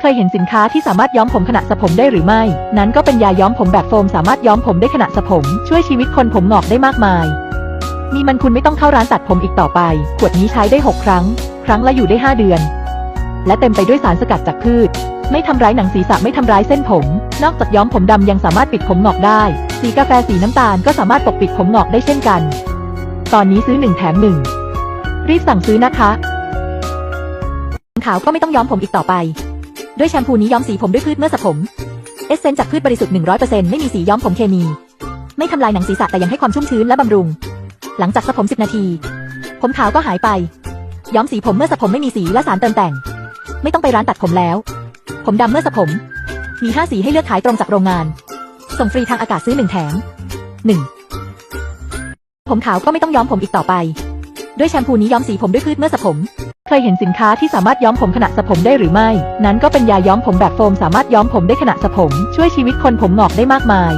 เคยเห็นสินค้าที่สามารถย้อมผมขณะสระผมได้หรือไม่ นั้นก็เป็นยาย้อมผมแบบโฟมสามารถย้อมผมได้ขณะสระผม ช่วยชีวิตคนผมงอกได้มากมายมีมันคุณไม่ต้องเข้าร้านตัดผมอีกต่อไป ขวดนี้ใช้ได้ 6 ครั้ง ครั้งละอยู่ได้ 5 เดือน และเต็มไปด้วยสารสกัดจากพืช ไม่ทำร้ายหนังศีรษะไม่ทำร้ายเส้นผม นอกจากย้อมผมดำยังสามารถปิดผมงอกได้ สีกาแฟสีน้ำตาลก็สามารถปกปิดผมงอกได้เช่นกัน ตอนนี้ซื้อหนึ่งแถมหนึ่งรีบสั่งซื้อนะคะขาวก็ไม่ต้องย้อมผมอีกต่อไป ด้วยแชมพูนี้ย้อมสีผมด้วยพืชเมื่อสระผม เอสเซนจากพืชบริสุทธิ์ 100%ไม่มีสีย้อมผมเคมี ไม่ทำลายหนังศีรษะแต่ยังให้ความชุ่มชื้นและบำรุง หลังจากสระผม 10 นาที ผมขาวก็หายไป ย้อมสีผมเมื่อสระผมไม่มีสีและสารเติมแต่ง ไม่ต้องไปร้านตัดผมแล้ว ผมดำเมื่อสระผม มี 5 สีให้เลือกขายตรงจากโรงงาน ส่งฟรีทางอากาศซื้อ1แถม 1. ผมขาวก็ไม่ต้องย้อมผมอีกต่อไป ด้วยแชมพูนี้ย้อมสีผมด้วยพืชเมื่อสระผม เคยเห็นสินค้าที่สามารถย้อมผมขณะสระผมได้หรือไม่ นั้นก็เป็นยาย้อมผมแบบโฟมสามารถย้อมผมได้ขณะสระผม ช่วยชีวิตคนผมงอกได้มากมาย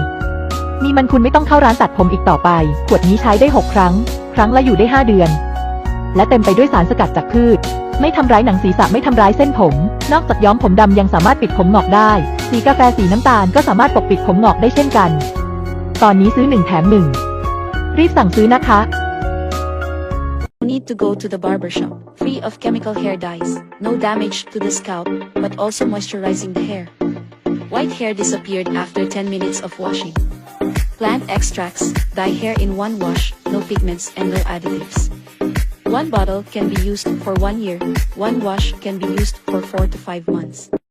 มีมันคุณไม่ต้องเข้าร้านตัดผมอีกต่อไป ขวดนี้ใช้ได้ 6 ครั้ง ครั้งละอยู่ได้ 5 เดือน และเต็มไปด้วยสารสกัดจากพืช ไม่ทำร้ายหนังศีรษะไม่ทำร้ายเส้นผม นอกจากย้อมผมดำยังสามารถปิดผมงอกได้ สีกาแฟสีน้ำตาลก็สามารถปกปิดผมงอกได้เช่นกัน ตอนนี้ซื้อหนึ่งแถมหนึ่งรีบสั่งซื้อนะคะ need to go to the barber shop. Free of chemical hair dyes. No damage to the scalp, but also moisturizing the hair. White hair disappeared after 10 minutes of washing. Plant extracts, dye hair in one wash, no pigments and no additives. One bottle can be used for one year. One wash can be used for 4 to 5 months.